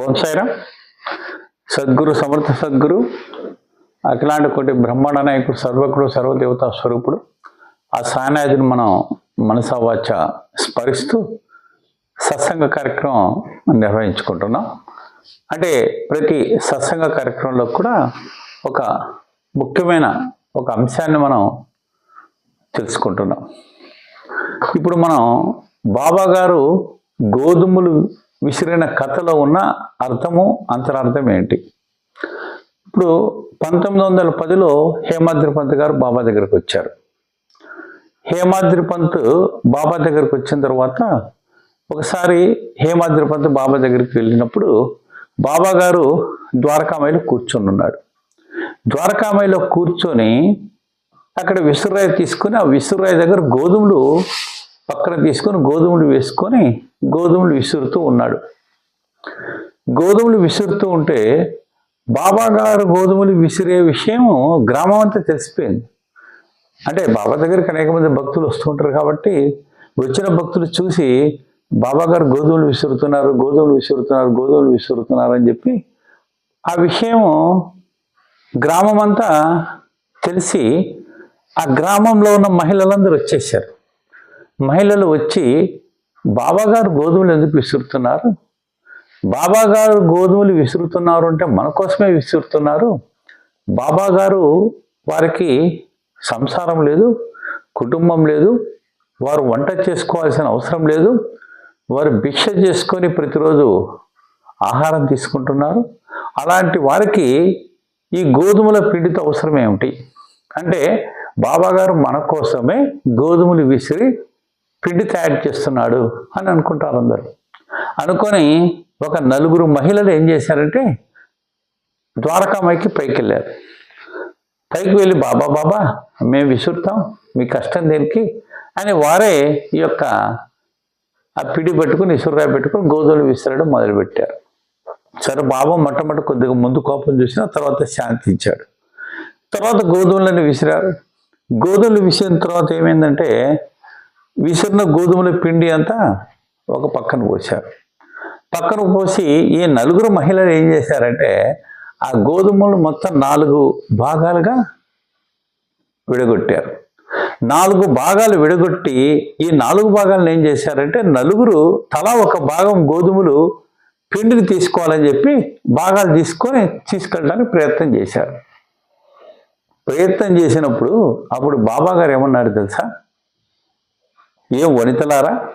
ఓం సాయిరామ్. సద్గురు సమర్థ సద్గురు అఖిలాండ కోటి బ్రహ్మాండ నాయకుడు సర్వకుడు సర్వదేవతా స్వరూపుడు. ఆ సాయనాథుని మనం మనసావాచ స్మరిస్తూ సత్సంగ కార్యక్రమం నిర్వహించుకుంటున్నాం. అంటే ప్రతి సత్సంగ కార్యక్రమంలో కూడా ఒక ముఖ్యమైన ఒక అంశాన్ని మనం తెలుసుకుంటున్నాం. ఇప్పుడు మనం బాబా గారు గోధుమలు విసిరిన కథలో ఉన్న అర్థము అంతరార్థం ఏంటి? ఇప్పుడు పంతొమ్మిది వందల పదిలో హేమాద్రి పంత్ గారు బాబా దగ్గరకు వచ్చారు. హేమాద్రి పంత్ బాబా దగ్గరకు వచ్చిన తర్వాత ఒకసారి హేమాద్రి పంత్ బాబా దగ్గరికి వెళ్ళినప్పుడు బాబా గారు ద్వారకామాయిలో కూర్చొని ఉన్నాడు. ద్వారకామాయిలో కూర్చొని అక్కడ విసురాయి తీసుకొని ఆ విసురాయి దగ్గర గోధుమలు పక్కన తీసుకొని గోధుమలు వేసుకొని గోధుమలు విసురుతూ ఉన్నాడు. గోధుమలు విసురుతూ ఉంటే బాబా గారు గోధుమలు విసిరే విషయం గ్రామం అంతా తెలిసిపోయింది. అంటే బాబా దగ్గరికి అనేక మంది భక్తులు వస్తూ ఉంటారు కాబట్టి వచ్చిన భక్తులు చూసి బాబా గారు గోధుమలు విసురుతున్నారు గోధుమలు విసురుతున్నారు గోధుమలు విసురుతున్నారు అని చెప్పి ఆ విషయం గ్రామం అంతా తెలిసి ఆ గ్రామంలో ఉన్న మహిళలందరూ వచ్చేసారు. మహిళలు వచ్చి బాబాగారు గోధుమలు ఎందుకు విసురుతున్నారు? బాబాగారు గోధుమలు విసురుతున్నారు అంటే మన కోసమే విసురుతున్నారు? బాబాగారు వారికి సంసారం లేదు కుటుంబం లేదు వారు వంట చేసుకోవాల్సిన అవసరం లేదు వారు భిక్ష చేసుకొని ప్రతిరోజు ఆహారం తీసుకుంటున్నారు. అలాంటి వారికి ఈ గోధుమల పిండితో అవసరం ఏమిటి? అంటే బాబాగారు మన కోసమే గోధుమలు విసిరి పిండి తయారు చేస్తున్నాడు అని అనుకుంటారు అందరు. అనుకొని ఒక నలుగురు మహిళలు ఏం చేశారంటే ద్వారకామాయికి పైకి వెళ్ళారు పైకి వెళ్ళి బాబా బాబా మేము విసురుతాం మీ కష్టం దేనికి? అని వారే ఈ యొక్క ఆ పిడి పెట్టుకుని ఇసురాయి పెట్టుకుని గోధుమలు విసిరడం మొదలుపెట్టారు. సరే బాబా మొట్టమొదటి కొద్దిగా ముందు కోపం చూసిన తర్వాత శాంతించాడు. తర్వాత గోధుమలను విసిరారు. గోధుమలు విసిరిన తర్వాత ఏమైందంటే విసిరిన గోధుమల పిండి అంతా ఒక పక్కన పోసారు పక్కన పోసి ఈ నలుగురు మహిళలు ఏం చేశారంటే ఆ గోధుమలు మొత్తం నాలుగు భాగాలుగా విడగొట్టారు. నాలుగు భాగాలు విడగొట్టి ఈ నాలుగు భాగాలను ఏం చేశారంటే నలుగురు తలా ఒక భాగం గోధుమలు పిండిని తీసుకోవాలని చెప్పి భాగాలు తీసుకొని తీసుకెళ్ళడానికి ప్రయత్నం చేశారు. ప్రయత్నం చేసినప్పుడు అప్పుడు బాబా గారు ఏమన్నారు తెలుసా? ఏం వనితలారా?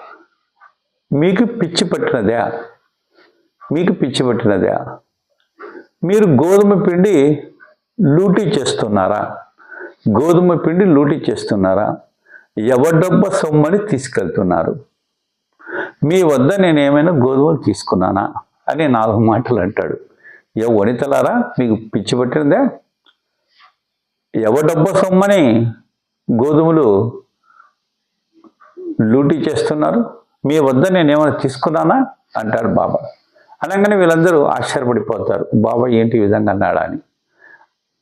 మీకు పిచ్చి పట్టినదే. మీకు పిచ్చి పట్టినదే. మీరు గోధుమ పిండి లూటీ చేస్తున్నారా? గోధుమ పిండి లూటీ చేస్తున్నారా? ఎవడబ్బ సొమ్మని తీసుకెళ్తున్నారు? మీ వద్ద నేను ఏమైనా గోధుమలు తీసుకున్నానా? అని నాలుగు మాటలు అంటాడు. ఏ వనితలారా మీకు పిచ్చి పట్టినదే? ఎవడబ్బ సొమ్మని గోధుమలు లూటీ చేస్తున్నారు. మీ వద్ద నేను ఏమైనా తీసుకున్నానా? అంటాడు బాబా. అనగానే వీళ్ళందరూ ఆశ్చర్యపడిపోతారు. బాబా ఏంటి ఈ విధంగా అన్నాడా అని.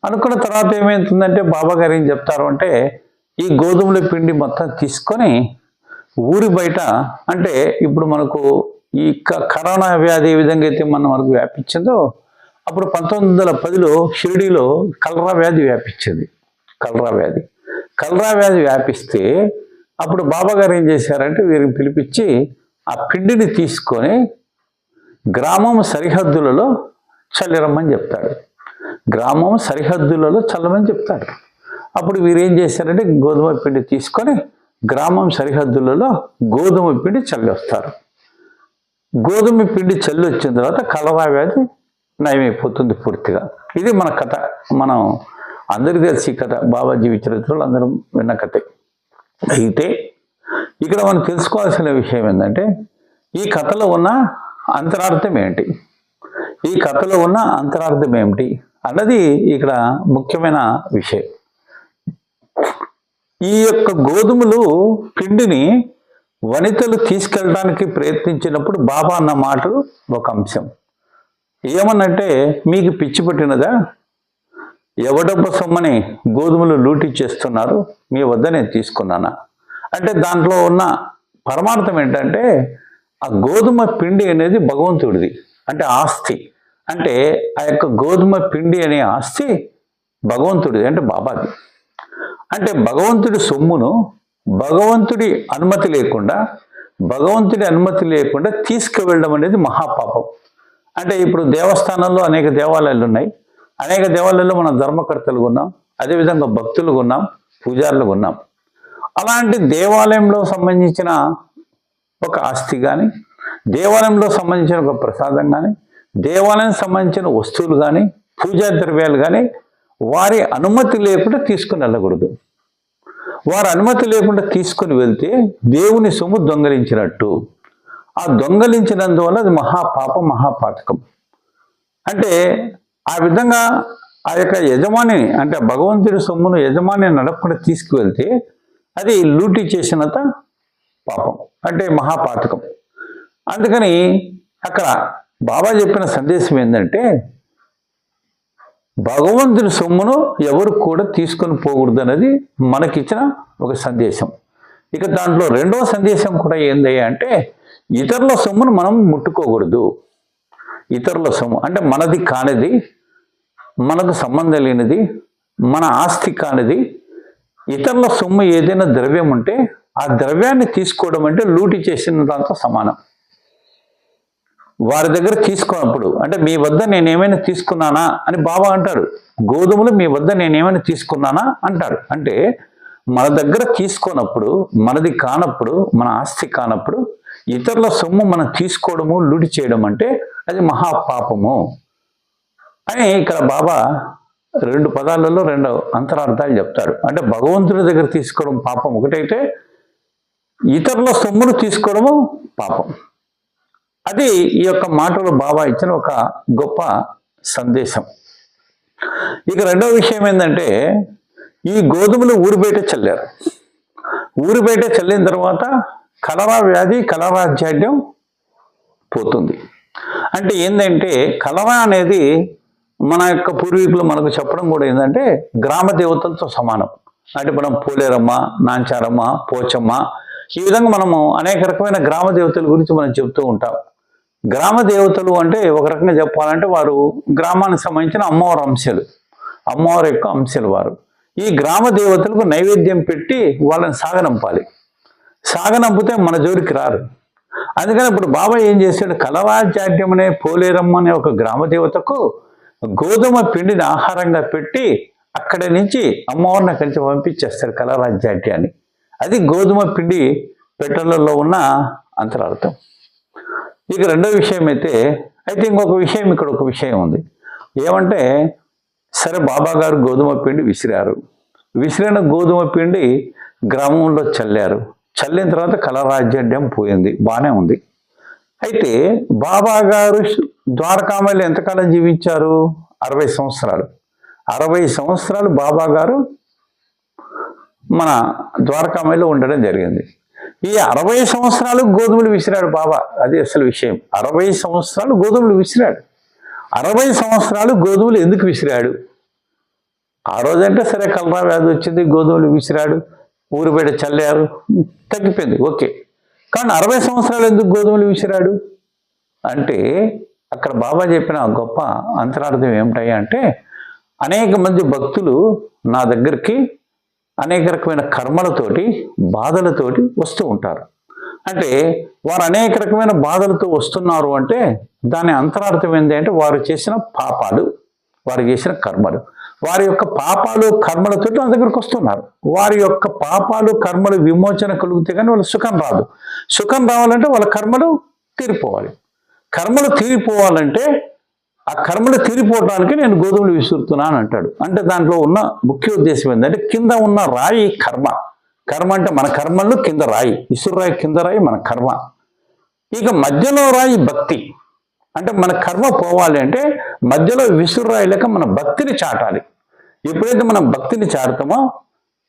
అనుకున్న తర్వాత ఏమవుతుందంటే బాబా గారు ఏం చెప్తారు అంటే ఈ గోధుమల పిండి మొత్తం తీసుకొని ఊరి బయట అంటే ఇప్పుడు మనకు ఈ క- కరోనా వ్యాధి ఏ విధంగా అయితే మనం మనకు వ్యాపించిందో అప్పుడు పంతొమ్మిది వందల పదిలో షిరిడీలో కలరా వ్యాధి వ్యాపించింది. కలరా వ్యాధి. కలరా వ్యాధి వ్యాపిస్తే అప్పుడు బాబాగారు ఏం చేశారంటే వీరిని పిలిపించి ఆ పిండిని తీసుకొని గ్రామం సరిహద్దులలో చల్లిరమ్మని చెప్తాడు. గ్రామం సరిహద్దులలో చల్లమని చెప్తాడు. అప్పుడు వీరేం చేశారంటే గోధుమ పిండి తీసుకొని గ్రామం సరిహద్దులలో గోధుమ పిండి చల్లొస్తారు. గోధుమ పిండి చల్లి వచ్చిన తర్వాత కలరా వ్యాధి నయమైపోతుంది పూర్తిగా. ఇది మన కథ. మనం అందరికీ తెలిసి కథ బాబా జీవిత చరిత్రలో అందరం విన్న కథే. అయితే ఇక్కడ మనం తెలుసుకోవాల్సిన విషయం ఏంటంటే ఈ కథలో ఉన్న అంతరార్థం ఏంటి ఈ కథలో ఉన్న అంతరార్థం ఏమిటి? అన్నది ఇక్కడ ముఖ్యమైన విషయం. ఈ యొక్క గోధుమలు పిండిని వనితలు తీసుకెళ్ళడానికి ప్రయత్నించినప్పుడు బాబా అన్న మాటలు ఒక అంశం. ఏమన్నంటే మీకు పిచ్చి పట్టినదా? ఎవడబ్బ సొమ్మని గోధుమలు లూటీ చేస్తున్నారు? మీ వద్ద నేను తీసుకున్నానా? అంటే దాంట్లో ఉన్న పరమార్థం ఏంటంటే ఆ గోధుమ పిండి అనేది భగవంతుడిది. అంటే ఆస్తి. అంటే ఆ యొక్క గోధుమ పిండి అనే ఆస్తి భగవంతుడిది అంటే బాబాది. అంటే భగవంతుడి సొమ్మును భగవంతుడి అనుమతి లేకుండా భగవంతుడి అనుమతి లేకుండా తీసుకువెళ్ళడం అనేది మహాపాపం. అంటే ఇప్పుడు దేవస్థానంలో అనేక దేవాలయాలు ఉన్నాయి అనేక దేవాలయాల్లో మనం ధర్మకర్తలు ఉన్నాం అదేవిధంగా భక్తులు ఉన్నాం పూజారులు ఉన్నాం అలాంటి దేవాలయంలో సంబంధించిన ఒక ఆస్తి కానీ దేవాలయంలో సంబంధించిన ఒక ప్రసాదం కానీ దేవాలయం సంబంధించిన వస్తువులు కానీ పూజా ద్రవ్యాలు కానీ వారి అనుమతి లేకుండా తీసుకుని వెళ్ళకూడదు. వారి అనుమతి లేకుండా తీసుకుని వెళ్తే దేవుని సొమ్ము దొంగలించినట్టు. ఆ దొంగలించినందువల్ల అది మహాపాపం మహాపాతకం. అంటే ఆ విధంగా ఆ యొక్క యజమాని అంటే భగవంతుడి సొమ్మును యజమాని నడపకుండా తీసుకువెళ్తే అది లూటీ చేసినంత పాపం అంటే మహాపాతకం. అందుకని అక్కడ బాబా చెప్పిన సందేశం ఏంటంటే భగవంతుని సొమ్మును ఎవరు కూడా తీసుకొని పోకూడదు అనేది మనకిచ్చిన ఒక సందేశం. ఇక దాంట్లో రెండవ సందేశం కూడా ఏందయ్యా అంటే ఇతరుల సొమ్మును మనం ముట్టుకోకూడదు. ఇతరుల సొమ్ము అంటే మనది కానిది మనకు సంబంధం లేనిది మన ఆస్తి కానిది ఇతరుల సొమ్ము ఏదైనా ద్రవ్యం ఉంటే ఆ ద్రవ్యాన్ని తీసుకోవడం అంటే లూటి చేసిన దాంతో సమానం. వారి దగ్గర తీసుకున్నప్పుడు అంటే మీ వద్ద నేనేమైనా తీసుకున్నానా అని బాబా అంటాడు. గోధుమలు మీ వద్ద నేనేమైనా తీసుకున్నానా అంటాడు. అంటే మన దగ్గర తీసుకున్నప్పుడు మనది కానప్పుడు మన ఆస్తి కానప్పుడు ఇతరుల సొమ్ము మనం తీసుకోవడము లూటి చేయడం అంటే అది మహాపాపము. అని ఇక్కడ బాబా రెండు పదాలలో రెండు అంతరార్థాలు చెప్తాడు. అంటే భగవంతుడి దగ్గర తీసుకోవడం పాపం ఒకటైతే ఇతరుల సొమ్మును తీసుకోవడము పాపం. అది ఈ యొక్క మాటలు బాబా ఇచ్చిన ఒక గొప్ప సందేశం. ఇక రెండవ విషయం ఏంటంటే ఈ గోధుమలు ఊరు బయట చల్లారు. ఊరు బయట చల్లిన తర్వాత కలరా వ్యాధి కలరాజాడ్యం పోతుంది. అంటే ఏంటంటే కలరా అనేది మన యొక్క పూర్వీకులు మనకు చెప్పడం కూడా ఏంటంటే గ్రామ దేవతలతో సమానం. అంటే మనం పోలేరమ్మ నాంచారమ్మ పోచమ్మ ఈ విధంగా మనము అనేక రకమైన గ్రామ దేవతల గురించి మనం చెప్తూ ఉంటాం. గ్రామ దేవతలు అంటే ఒక రకంగా చెప్పాలంటే వారు గ్రామానికి సంబంధించిన అమ్మవారి అంశాలు. అమ్మవారి యొక్క అంశాలు వారు. ఈ గ్రామ దేవతలకు నైవేద్యం పెట్టి వాళ్ళని సాగనంపాలి. సాగనంపితే మన జోలికి రారు. అందుకని ఇప్పుడు బాబా ఏం చేశాడు? కలవాచాట్యం అనే పోలేరమ్మ అనే ఒక గ్రామ దేవతకు గోధుమ పిండిని ఆహారంగా పెట్టి అక్కడి నుంచి అమ్మవారిని కలిసి పంపించేస్తారు కలరాజ్యాట్యాన్ని అది గోధుమ పిండి పెట్టలలో ఉన్న అంతరార్థం. ఇక రెండో విషయం అయితే అయితే ఇంకొక విషయం ఇక్కడ ఒక విషయం ఉంది. ఏమంటే సరే బాబా గారు గోధుమ పిండి విసిరారు. విసిరిన గోధుమ పిండి గ్రామంలో చల్లారు. చల్లిన తర్వాత కలరాజ్యం పోయింది బాగానే ఉంది. అయితే బాబా గారు ద్వారకామల్లి ఎంతకాలం జీవించారు? అరవై సంవత్సరాలు. అరవై సంవత్సరాలు బాబా గారు మన ద్వారకామల్లిలో ఉండడం జరిగింది. ఈ అరవై సంవత్సరాలు గోధుమలు విసిరాడు బాబా. అది అసలు విషయం. అరవై సంవత్సరాలు గోధుమలు విసిరాడు. అరవై సంవత్సరాలు గోధుమలు ఎందుకు విసిరాడు? ఆ రోజంటే సరే కలరా వ్యాధి వచ్చింది గోధుమలు విసిరాడు ఊరు బయట చల్లారు తగ్గిపోయింది. ఓకే. కానీ అరవై సంవత్సరాలు ఎందుకు గోధుమలు విసిరాడు? అంటే అక్కడ బాబా చెప్పిన గొప్ప అంతరార్థం ఏమిటాయి అంటే అనేక మంది భక్తులు నా దగ్గరికి అనేక రకమైన కర్మలతోటి బాధలతోటి వస్తూ ఉంటారు. అంటే వారు అనేక రకమైన బాధలతో వస్తున్నారు అంటే దాని అంతరార్థం ఏంటి అంటే వారు చేసిన పాపాలు వారు చేసిన కర్మలు. వారి యొక్క పాపాలు కర్మలతో నా దగ్గరకు వస్తున్నారు. వారి యొక్క పాపాలు కర్మలు విమోచన కలిగితే కానీ వాళ్ళ సుఖం రాదు. సుఖం రావాలంటే వాళ్ళ కర్మలు తీరిపోవాలి. కర్మలు తీరిపోవాలంటే ఆ కర్మలు తీరిపోవడానికి నేను గోధుమలు విసురుతున్నాను అంటాడు. అంటే దాంట్లో ఉన్న ముఖ్య ఉద్దేశం ఏంటంటే కింద ఉన్న రాయి కర్మ. కర్మ అంటే మన కర్మలు కింద రాయి. ఇసురు రాయి కింద రాయి మన కర్మ. ఇక మధ్యలో రాయి భక్తి. అంటే మన కర్మ పోవాలి అంటే మధ్యలో విసురు రాయి లేక మన భక్తిని చాటాలి. ఎప్పుడైతే మనం భక్తిని చాటుతామో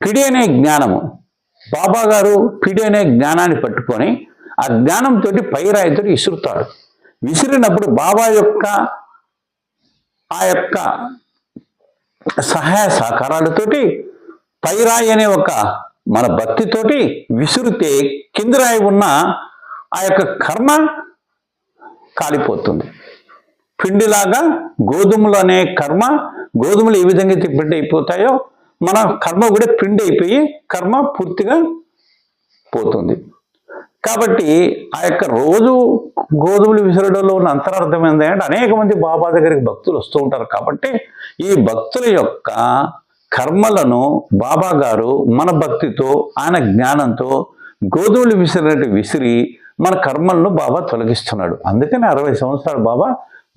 పిడి అనే జ్ఞానము. బాబా గారు పిడి అనే జ్ఞానాన్ని పట్టుకొని ఆ జ్ఞానంతో పై రాయితో విసురుతాడు విసిరినప్పుడు బాబా యొక్క ఆ యొక్క సహాయ సహకారాలతోటి పైరాయి అనే ఒక మన భక్తితోటి విసురితే కింది రాయి ఉన్న ఆ యొక్క కర్మ కాలిపోతుంది. పిండిలాగా గోధుమలు అనే కర్మ గోధుమలు ఏ విధంగా అయితే పిండి అయిపోతాయో మన కర్మ కూడా పిండి అయిపోయి కర్మ పూర్తిగా పోతుంది. కాబట్టి ఆ యొక్క రోజు గోధుమలు విసరడంలో ఉన్న అంతరార్థం ఏంటంటే అనేక మంది బాబా దగ్గరికి భక్తులు వస్తూ ఉంటారు కాబట్టి ఈ భక్తుల యొక్క కర్మలను బాబా గారు మన భక్తితో ఆయన జ్ఞానంతో గోధుమలు విసిరినట్టు విసిరి మన కర్మలను బాబా తొలగిస్తున్నాడు. అందుకని అరవై సంవత్సరాలు బాబా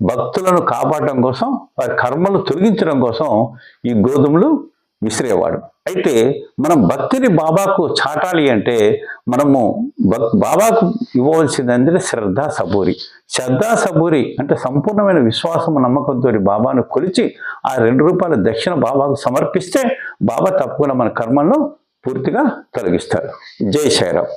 భక్తులను కాపాడటం కోసం వారి కర్మలు తొలగించడం కోసం ఈ గోధుమలు విసిరేవాడు. అయితే మనం భక్తిని బాబాకు చాటాలి అంటే మనము బాబాకు ఇవ్వవలసింది అంటే శ్రద్ధ సబూరి. శ్రద్ధ సబూరి అంటే సంపూర్ణమైన విశ్వాసం నమ్మకంతో బాబాను కొలిచి ఆ రెండు రూపాయల దక్షిణ బాబాకు సమర్పిస్తే బాబా తప్పకుండా మన కర్మలను పూర్తిగా తొలగిస్తారు. జై శైరామ్